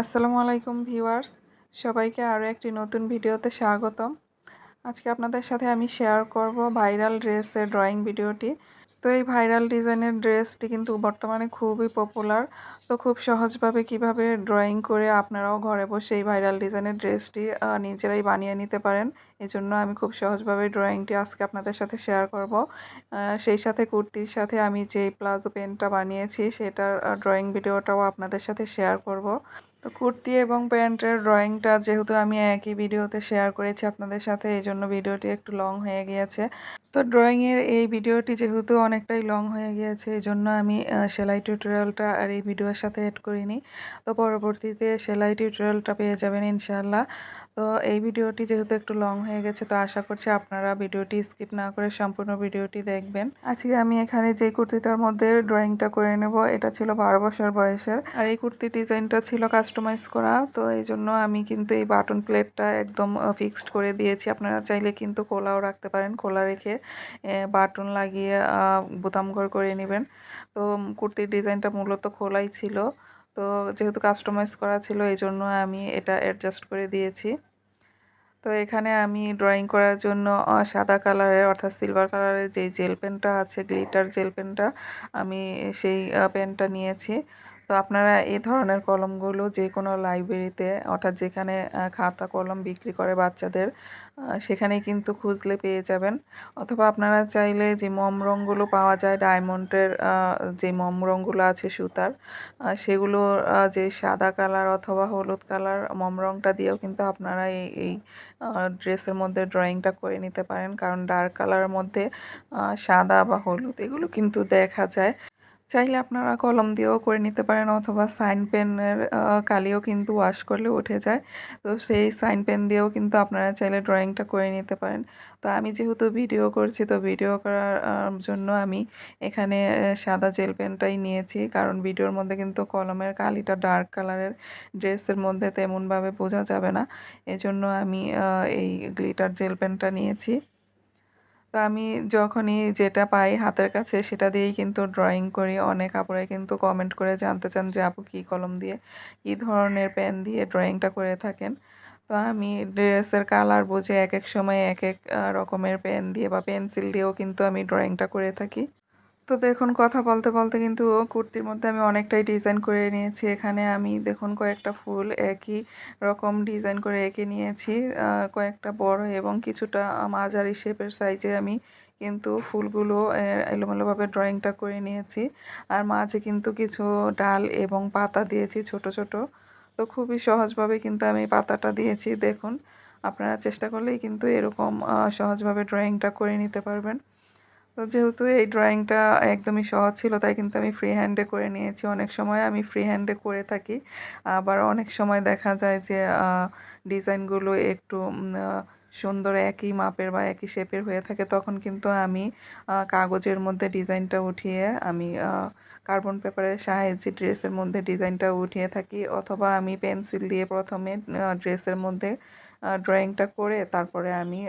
আসসালামু আলাইকুম ভিউয়ার্স। সবাইকে আরও একটি নতুন ভিডিওতে স্বাগতম। আজকে আপনাদের সাথে আমি শেয়ার করব ভাইরাল ড্রেসের ড্রয়িং ভিডিওটি। তো এই ভাইরাল ডিজাইনের ড্রেসটি কিন্তু বর্তমানে খুবই পপুলার। তো খুব সহজভাবে কীভাবে ড্রয়িং করে আপনারাও ঘরে বসে এই ভাইরাল ডিজাইনের ড্রেসটি নিজেরাই বানিয়ে নিতে পারেন। এজন্য আমি খুব সহজভাবে ড্রয়িংটি আজকে আপনাদের সাথে শেয়ার করব। সেই সাথে কুর্তির সাথে আমি যে প্লাজো পেনটা বানিয়েছি, সেটার ড্রয়িং ভিডিওটাও আপনাদের সাথে শেয়ার করব। তো কুর্তি এবং প্যান্টের ড্রয়িংটা যেহেতু আমি একই ভিডিওতে শেয়ার করেছি আপনাদের সাথে, এই জন্য ভিডিওটি একটু লং হয়ে গিয়েছে। তো ড্রয়িংয়ের এই ভিডিওটি যেহেতু অনেকটাই লং হয়ে গিয়েছে, এই জন্য আমি সেলাই টিউটোরিয়ালটা আর এই ভিডিওর সাথে অ্যাড করিনি। তো পরবর্তীতে সেলাই টিউটোরিয়ালটা পেয়ে যাবেন ইনশাল্লাহ তো এই ভিডিওটি যেহেতু একটু লং হয়ে গেছে, তো আশা করছি আপনারা ভিডিওটি স্কিপ না করে সম্পূর্ণ ভিডিওটি দেখবেন। আজকে আমি এখানে যে কুর্তিটার মধ্যে ড্রয়িংটা করে নেব, এটা ছিল বারো বছর বয়সের। আর এই কুর্তি ডিজাইনটা ছিল কাস্টমাইজ করা। তো এই জন্য আমি কিন্তু এই বাটন প্লেটটা একদম ফিক্সড করে দিয়েছি। আপনারা চাইলে কিন্তু খোলাও রাখতে পারেন খোলা রেখে বাটন লাগিয়ে বোতাম ঘর করে নেবেন। তো কুর্তির ডিজাইনটা মূলত খোলাই ছিল। তো যেহেতু কাস্টমাইজ করা ছিল, এই জন্য আমি এটা অ্যাডজাস্ট করে দিয়েছি। তো এখানে আমি ড্রয়িং করার জন্য সাদা কালারের অর্থাৎ সিলভার কালারের যে জেল পেনটা আছে গ্লিটার জেল পেনটা আমি সেই পেনটা নিয়েছি। তো আপনারা এই ধরনের কলমগুলো যে কোনো লাইব্রেরিতে অর্থাৎ যেখানে খাতা কলম বিক্রি করে বাচ্চাদের সেখানেই কিন্তু খুঁজলে পেয়ে যাবেন। অথবা আপনারা চাইলে যে মম রঙগুলো পাওয়া যায়, ডায়মন্ডের যে মম রঙগুলো আছে সুতার সেগুলো যে সাদা কালার অথবা হলুদ কালার মম রঙটা দিয়েও কিন্তু আপনারা এই এই ড্রেসের মধ্যে ড্রয়িংটা করে নিতে পারেন। কারণ ডার্ক কালারের মধ্যে সাদা বা হলুদ এগুলো কিন্তু দেখা যায়। চাইলে আপনারা কলম দিয়েও করে নিতে পারেন অথবা সাইন পেনের কালিও কিন্তু ওয়াশ করলে উঠে যায়। তো সেই সাইন পেন দিয়েও কিন্তু আপনারা চাইলে ড্রয়িংটা করে নিতে পারেন। তো আমি যেহেতু ভিডিও করছি, তো ভিডিও করার জন্য আমি এখানে সাদা জেল পেনটাই নিয়েছি। কারণ ভিডিওর মধ্যে কিন্তু কলমের কালিটা ডার্ক কালারের ড্রেসের মধ্যে তেমনভাবে বোঝা যাবে না। এজন্য আমি এই গ্লিটার জেল পেনটা নিয়েছি। তো আমি যখনই যেটা পাই হাতের কাছে সেটা দিয়েই কিন্তু ড্রয়িং করি। অনেক আপুরাই কিন্তু কমেন্ট করে জানতে চান যে, আপু, কী কলম দিয়ে, কী ধরনের পেন দিয়ে ড্রয়িংটা করে থাকেন? তো আমি ড্রেসের কালার বুঝে এক এক সময় এক এক রকমের পেন দিয়ে বা পেন্সিল দিয়েও কিন্তু আমি ড্রয়িংটা করে থাকি। তো দেখুন, কথা বলতে বলতে কিন্তু কুর্তির মধ্যে আমি অনেকটাই ডিজাইন করে নিয়েছি। এখানে আমি দেখুন, কয়েকটা ফুল একই রকম ডিজাইন করে এঁকে নিয়েছি। কয়েকটা বড় এবং কিছুটা মাঝারি শেপের সাইজে আমি কিন্তু ফুলগুলো এলোমেলোভাবে ড্রয়িংটা করে নিয়েছি। আর মাঝে কিন্তু কিছু ডাল এবং পাতা দিয়েছি ছোট ছোট। তো খুবই সহজভাবে কিন্তু আমি পাতাটা দিয়েছি। দেখুন, আপনারা চেষ্টা করলেই কিন্তু এরকম সহজভাবে ড্রয়িংটা করে নিতে পারবেন। তো যেহেতু এই ড্রয়িংটা একদমই সহজ ছিল, তাই কিন্তু আমি ফ্রি হ্যান্ডে করে নিয়েছি। অনেক সময় আমি ফ্রি হ্যান্ডে করে থাকি। আবার অনেক সময় দেখা যায় যে ডিজাইনগুলো একটু সুন্দর একই মাপের বা একই শেপের হয়ে থাকে, তখন কিন্তু আমি কাগজের মধ্যে ডিজাইনটা উঠিয়ে আমি কার্বন পেপারের সাহায্যে ড্রেসের মধ্যে ডিজাইনটা উঠিয়ে থাকি। অথবা আমি পেন্সিল দিয়ে প্রথমে ড্রেসের মধ্যে ড্রয়িংটা করে তারপরে আমি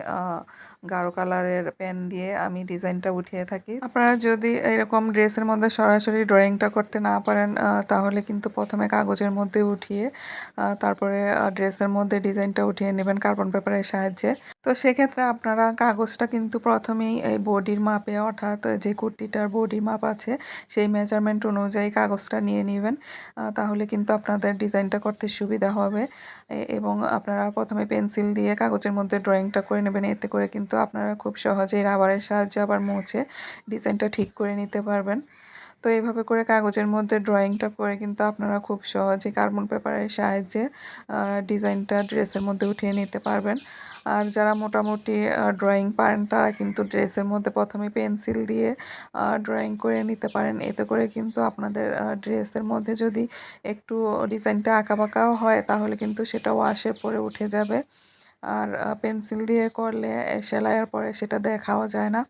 গাঢ় কালারের পেন দিয়ে আমি ডিজাইনটা উঠিয়ে থাকি। আপনারা যদি এরকম ড্রেসের মধ্যে সরাসরি ড্রয়িংটা করতে না পারেন তাহলে কিন্তু প্রথমে কাগজের মধ্যে উঠিয়ে তারপরে ড্রেসের মধ্যে ডিজাইনটা উঠিয়ে নেবেন কার্বন পেপারের সাহায্যে। তো সেক্ষেত্রে আপনারা কাগজটা কিন্তু প্রথমেই এই বডির মাপে, অর্থাৎ যে কুর্তিটার বডির মাপ আছে, সেই মেজারমেন্ট অনুযায়ী কাগজটা নিয়ে নেবেন তাহলে কিন্তু আপনাদের ডিজাইনটা করতে সুবিধা হবে। এবং আপনারা প্রথমে পেন্সিল দিয়ে কাগজের মধ্যে ড্রয়িংটা করে নেবেন। এতে করে কিন্তু আপনারা খুব সহজেই রাবারের সাহায্যে আবার মুছে ডিজাইনটা ঠিক করে নিতে পারবেন। তো এইভাবে করে কাগজের মধ্যে ড্রয়িংটা করে কিন্তু আপনারা খুব সহজে কার্বন পেপারের সাহায্যে ডিজাইনটা ড্রেসের মধ্যে উঠিয়ে নিতে পারবেন। আর যারা মোটামুটি ড্রয়িং পারেন, তারা কিন্তু ড্রেসের মধ্যে প্রথমে পেন্সিল দিয়ে ড্রয়িং করে নিতে পারেন। এতে করে কিন্তু আপনাদের ড্রেসের মধ্যে যদি একটু ডিজাইনটা আঁকাবাঁকাও হয়, তাহলে কিন্তু সেটা ওয়াশের পরে উঠে যাবে। আর পেন্সিল দিয়ে করলে, সেলাইয়ের পরে সেটা দেখাও যায় না।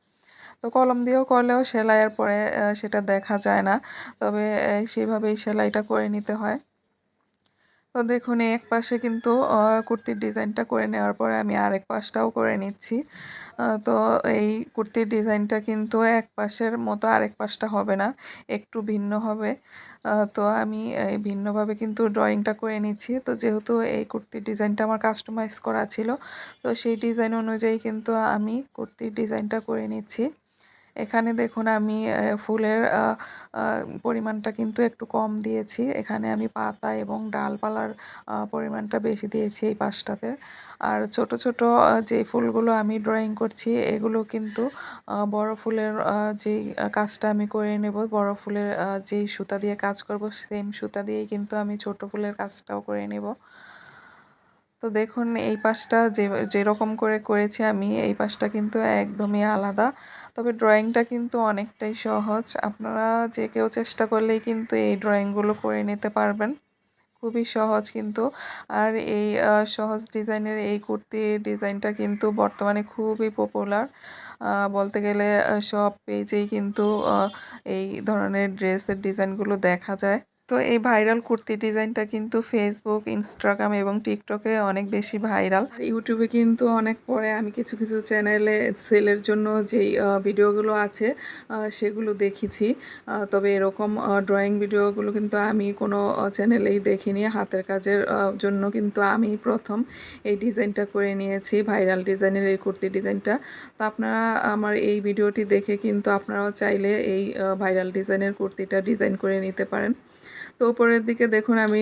তো কলম দিয়েও করলেও সেলাইয়ের পরে সেটা দেখা যায় না। তবে সেভাবেই সেলাইটা করে নিতে হয়। তো দেখুন এক পাশে কিন্তু কুর্তির ডিজাইনটা করে নেওয়ার পরে আমি আরেক পাশটাও করে নিচ্ছি। তো এই কুর্তির ডিজাইনটা কিন্তু এক পাশের মতো আরেক পাশটা হবে না, একটু ভিন্ন হবে। তো আমি, এই ভিন্নভাবে কিন্তু ড্রয়িংটা করে নিচ্ছি। তো যেহেতু এই কুর্তির ডিজাইনটা আমার কাস্টমাইজ করা ছিল, তো সেই ডিজাইন অনুযায়ী কিন্তু আমি কুর্তির ডিজাইনটা করে নিচ্ছি। এখানে দেখুন আমি ফুলের পরিমাণটা কিন্তু একটু কম দিয়েছি। এখানে আমি পাতা এবং ডালপালার পরিমাণটা বেশি দিয়েছি এই পাশটাতে। আর ছোট ছোট যে ফুলগুলো আমি ড্রয়িং করছি, এগুলো কিন্তু বড় ফুলের যেই কাজটা আমি করে নেব, বড় ফুলের যেই সুতা দিয়ে কাজ করব সেম সুতা দিয়েই কিন্তু আমি ছোট ফুলের কাজটাও করে নেব। তো দেখুন, এই পাশটা যে, যেরকম করে করেছি আমি, এই পাশটা কিন্তু একদমই আলাদা। তবে ড্রয়িংটা কিন্তু অনেকটাই সহজ। আপনারা যে কেউ চেষ্টা করলেই কিন্তু এই ড্রয়িংগুলো করে নিতে পারবেন। খুবই সহজ কিন্তু। আর এই সহজ ডিজাইনের এই কুর্তির ডিজাইনটা কিন্তু বর্তমানে খুবই পপুলার। বলতে গেলে সব পেজেই কিন্তু এই ধরনের ড্রেসের ডিজাইনগুলো দেখা যায়। তো এই ভাইরাল কুর্তি ডিজাইনটা কিন্তু ফেসবুক ইনস্টাগ্রাম এবং টিকটকে অনেক বেশি ভাইরাল ইউটিউবে কিন্তু অনেক পরে আমি কিছু কিছু চ্যানেলে সেলের জন্য যেই ভিডিওগুলো আছে সেগুলো দেখেছি। তবে এরকম ড্রয়িং ভিডিওগুলো কিন্তু আমি কোনো চ্যানেলেই দেখিনি। হাতের কাজের জন্য কিন্তু আমি প্রথম এই ডিজাইনটা করে নিয়েছি ভাইরাল ডিজাইনের এই কুর্তি ডিজাইনটা। তো আপনারা আমার এই ভিডিওটি দেখে কিন্তু আপনারাও চাইলে এই ভাইরাল ডিজাইনের কুর্তিটা ডিজাইন করে নিতে পারেন। তো উপরের দিকে দেখুন আমি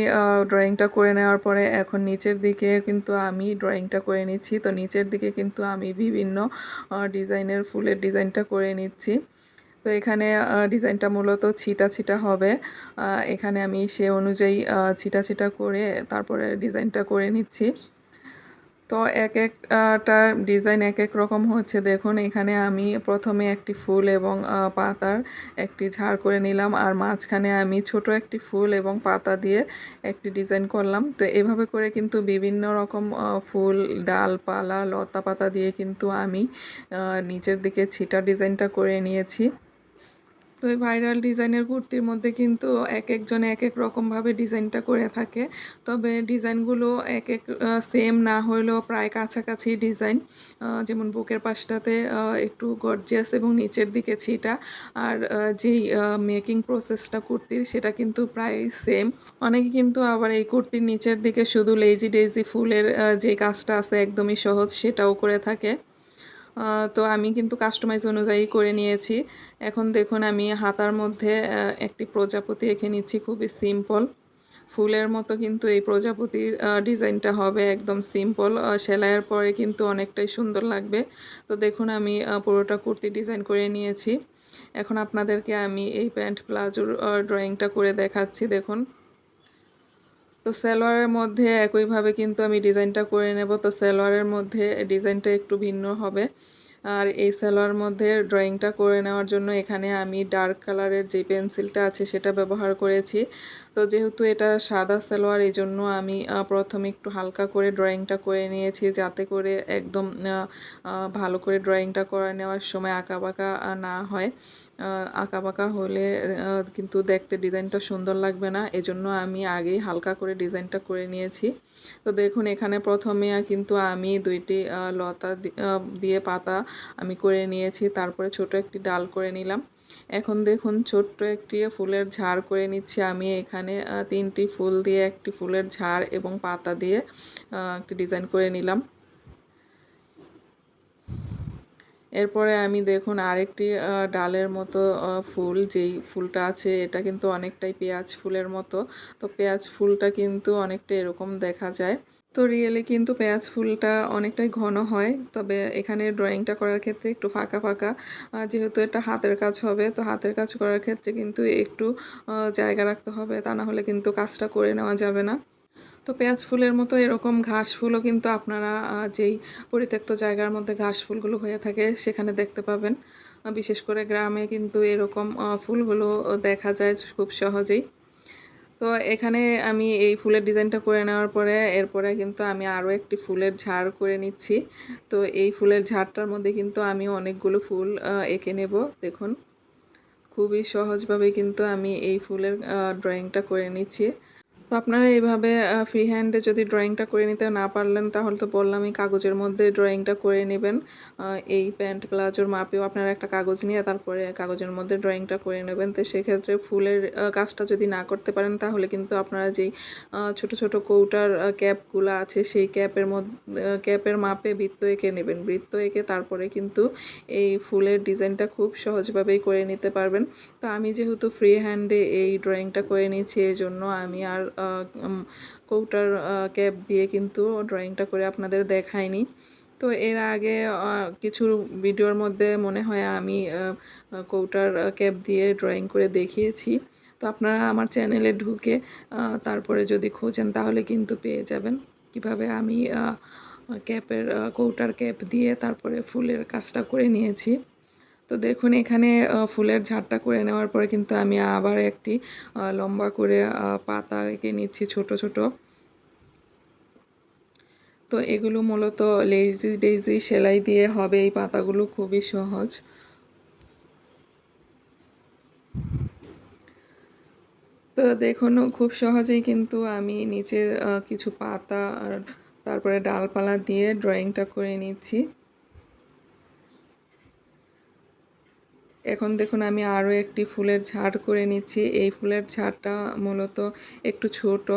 ড্রয়িংটা করে নেওয়ার পরে এখন নিচের দিকে কিন্তু আমি ড্রয়িংটা করে নিচ্ছি। তো নিচের দিকে কিন্তু আমি বিভিন্ন ডিজাইনের ফুলের ডিজাইনটা করে নিচ্ছি। তো এখানে ডিজাইনটা মূলত ছিটা ছিটা হবে। এখানে আমি সে অনুযায়ী ছিটা ছিটা করে তারপরে ডিজাইনটা করে নিচ্ছি। তো এক একটা ডিজাইন এক এক রকম হচ্ছে। দেখুন, এখানে আমি প্রথমে একটি ফুল এবং পাতার একটি ঝাড় করে নিলাম আর মাঝখানে আমি ছোট একটি ফুল এবং পাতা দিয়ে একটি ডিজাইন করলাম। তো এভাবে করে কিন্তু বিভিন্ন রকম ফুল, ডালপালা লতা পাতা দিয়ে কিন্তু আমি নিচের দিকে ছিটা ডিজাইনটা করে নিয়েছি। তো এই ভাইরাল ডিজাইনের কুর্তির মধ্যে কিন্তু এক একজনে এক এক রকমভাবে ডিজাইনটা করে থাকে। তবে ডিজাইনগুলো এক এক সেম না হলেও প্রায় কাছাকাছি ডিজাইন। যেমন বুকের পাশটাতে একটু গর্জিয়াস এবং নিচের দিকে ছিটা। আর যেই মেকিং প্রসেসটা কুর্তির সেটা কিন্তু প্রায় সেম অনেকে কিন্তু আবার এই কুর্তির নিচের দিকে শুধু লেজি ডেজি ফুলের যে কাজটা আছে একদমই সহজ সেটাও করে থাকে। তো আমি কিন্তু কাস্টমাইজ অনুযায়ী করে নিয়েছি। এখন দেখুন, আমি হাতার মধ্যে একটি প্রজাপতি এঁকে নিচ্ছি, খুবই সিম্পল ফুলের মতো কিন্তু এই প্রজাপতির ডিজাইনটা হবে একদম সিম্পল সেলাইয়ের পরে কিন্তু অনেকটাই সুন্দর লাগবে। তো দেখুন, আমি পুরোটা কুর্তি ডিজাইন করে নিয়েছি। এখন আপনাদেরকে আমি এই প্যান্ট প্লাজোর ড্রয়িংটা করে দেখাচ্ছি, দেখুন। তো সালোয়ারের মধ্যে একইভাবে কিন্তু আমি ডিজাইনটা করে নেব। তো সালোয়ারের মধ্যে ডিজাইনটা একটু ভিন্ন হবে। আর এই সালোয়ার মধ্যে ড্রয়িংটা করে নেওয়ার জন্য এখানে আমি ডার্ক কালারের যে পেন্সিলটা আছে সেটা ব্যবহার করেছি। তো যেহেতু এটা সাদা সালোয়ার এই জন্য আমি প্রথমে একটু হালকা করে ড্রয়িংটা করে নিয়েছি যাতে করে একদম ভালো করে ড্রয়িংটা করে নেওয়ার সময় আঁকা বাঁকা না হয়। আঁকা বাঁকা হলে কিন্তু দেখতে ডিজাইনটা সুন্দর লাগবে না, এজন্য আমি আগেই হালকা করে ডিজাইনটা করে নিয়েছি। তো দেখুন, এখানে প্রথমে কিন্তু আমি দুইটি লতা দিয়ে পাতা আমি করে নিয়েছি, তারপরে ছোট একটি ডাল করে নিলাম। এখন দেখুন ছোট্ট একটি ফুলের ঝাড় করে নিচ্ছি আমি এখানে তিনটি ফুল দিয়ে একটি ফুলের ঝাড় এবং পাতা দিয়ে একটি ডিজাইন করে নিলাম। এরপরে আমি দেখুন আরেকটি ডালের মতো ফুল, যেই ফুলটা আছে এটা কিন্তু অনেকটাই পেঁয়াজ ফুলের মতো। তো পেঁয়াজ ফুলটা কিন্তু অনেকটা এরকম দেখা যায়। তো রিয়েলি কিন্তু পেঁয়াজ ফুলটা অনেকটাই ঘন হয়। তবে এখানে ড্রয়িংটা করার ক্ষেত্রে একটু ফাঁকা ফাঁকা। যেহেতু এটা হাতের কাজ হবে, তো হাতের কাজ করার ক্ষেত্রে কিন্তু একটু জায়গা রাখতে হবে। তা না হলে কিন্তু কাজটা করে নেওয়া যাবে না। তো পেঁয়াজ ফুলের মতো এরকম ঘাস ফুলও কিন্তু আপনারা যেই পরিত্যক্ত জায়গার মধ্যে ঘাস ফুলগুলো হয়ে থাকে, সেখানে দেখতে পাবেন। বিশেষ করে গ্রামে কিন্তু এরকম ফুলগুলো দেখা যায় খুব সহজেই। তো এখানে আমি এই ফুলের ডিজাইনটা করে নেওয়ার পরে, এরপরে কিন্তু আমি আরও একটি ফুলের ঝাড় করে নিচ্ছি। তো এই ফুলের ঝাড়টার মধ্যে কিন্তু আমি অনেকগুলো ফুল এঁকে নেব, দেখুন। খুবই সহজভাবে কিন্তু আমি এই ফুলের ড্রয়িংটা করে নিচ্ছি। তো আপনারা এইভাবে ফ্রি হ্যান্ডে যদি ড্রয়িংটা করে নিতে না পারলেন, তাহলে তো বললামই কাগজের মধ্যে ড্রয়িংটা করে নেবেন। এই প্যান্ট, প্লাজোর মাপেও আপনারা একটা কাগজ নিয়ে তারপরে কাগজের মধ্যে ড্রয়িংটা করে নেবেন। তো সেক্ষেত্রে ফুলের কাজটা যদি না করতে পারেন, তাহলে কিন্তু আপনারা যেই ছোট ছোট কৌটার ক্যাপগুলো আছে, সেই ক্যাপের মধ্যে ক্যাপের মাপে বৃত্ত এঁকে নেবেন। বৃত্ত এঁকে তারপরে কিন্তু এই ফুলের ডিজাইনটা খুব সহজভাবেই করে নিতে পারবেন। তো আমি যেহেতু ফ্রি হ্যান্ডে এই ড্রয়িংটা করে নিচ্ছি এই জন্য আমি আর কৌটার ক্যাপ দিয়ে কিন্তু ড্রয়িংটা করে আপনাদের দেখায়নি তো এর আগে কিছু ভিডিওর মধ্যে মনে হয় আমি কৌটার ক্যাপ দিয়ে ড্রয়িং করে দেখিয়েছি। তো আপনারা আমার চ্যানেলে ঢুকে তারপরে যদি খোঁজেন, তাহলে কিন্তু পেয়ে যাবেন। কীভাবে আমি ক্যাপের কৌটার ক্যাপ দিয়ে তারপরে ফুলের কাজটা করে নিয়েছি। তো দেখুন, এখানে ফুলের ঝাড়টা করে নেওয়ার পরে কিন্তু আমি আবার একটি লম্বা করে পাতা এঁকে নিচ্ছি ছোট ছোট। তো এগুলো মূলত লেজি ডেইজি সেলাই দিয়ে হবে, এই পাতাগুলো খুবই সহজ। তো দেখুন, খুব সহজেই কিন্তু আমি নিচে কিছু পাতা আর তারপরে ডালপালা দিয়ে ড্রয়িংটা করে নিচ্ছি। এখন দেখুন, আমি আরও একটি ফুলের ঝাড় করে নিচ্ছি। এই ফুলের ঝাড়টা মূলত একটু ছোট।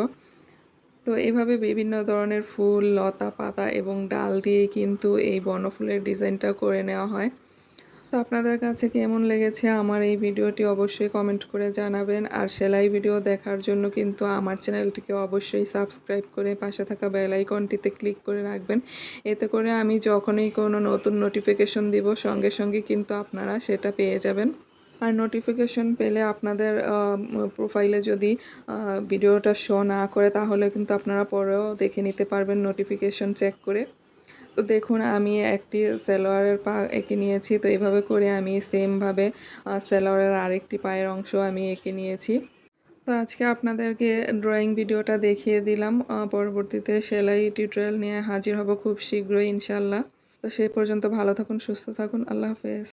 তো এভাবে বিভিন্ন ধরনের ফুল, লতা পাতা এবং ডাল দিয়ে কিন্তু এই বনফুলের ডিজাইনটা করে নেওয়া হয়। তো আপনাদের কাছে কেমন লেগেছে আমার এই ভিডিওটি অবশ্যই কমেন্ট করে জানাবেন। আর সেলাই ভিডিও দেখার জন্য কিন্তু আমার চ্যানেলটিকে অবশ্যই সাবস্ক্রাইব করে পাশে থাকা বেল আইকনটিতে ক্লিক করে রাখবেন। এতে করে আমি যখনই কোনো নতুন নোটিফিকেশন দিব, সঙ্গে সঙ্গে কিন্তু আপনারা সেটা পেয়ে যাবেন। আর নোটিফিকেশন পেলে আপনাদের প্রোফাইলে যদি ভিডিওটা শো না করে তাহলে কিন্তু আপনারা পরেও দেখে নিতে পারবেন নোটিফিকেশন চেক করে। তো দেখুন, আমি একটি সেলোয়ারের পা এঁকে নিয়েছি। তো এভাবে করে আমি সেমভাবে সেলোয়ারের আরেকটি পায়ের অংশ আমি এঁকে নিয়েছি। তো আজকে আপনাদেরকে ড্রয়িং ভিডিওটা দেখিয়ে দিলাম। পরবর্তীতে সেলাই টিউটোরিয়াল নিয়ে হাজির হব খুব শীঘ্রই ইনশাল্লাহ তো সেই পর্যন্ত ভালো থাকুন, সুস্থ থাকুন। আল্লাহ হাফেজ।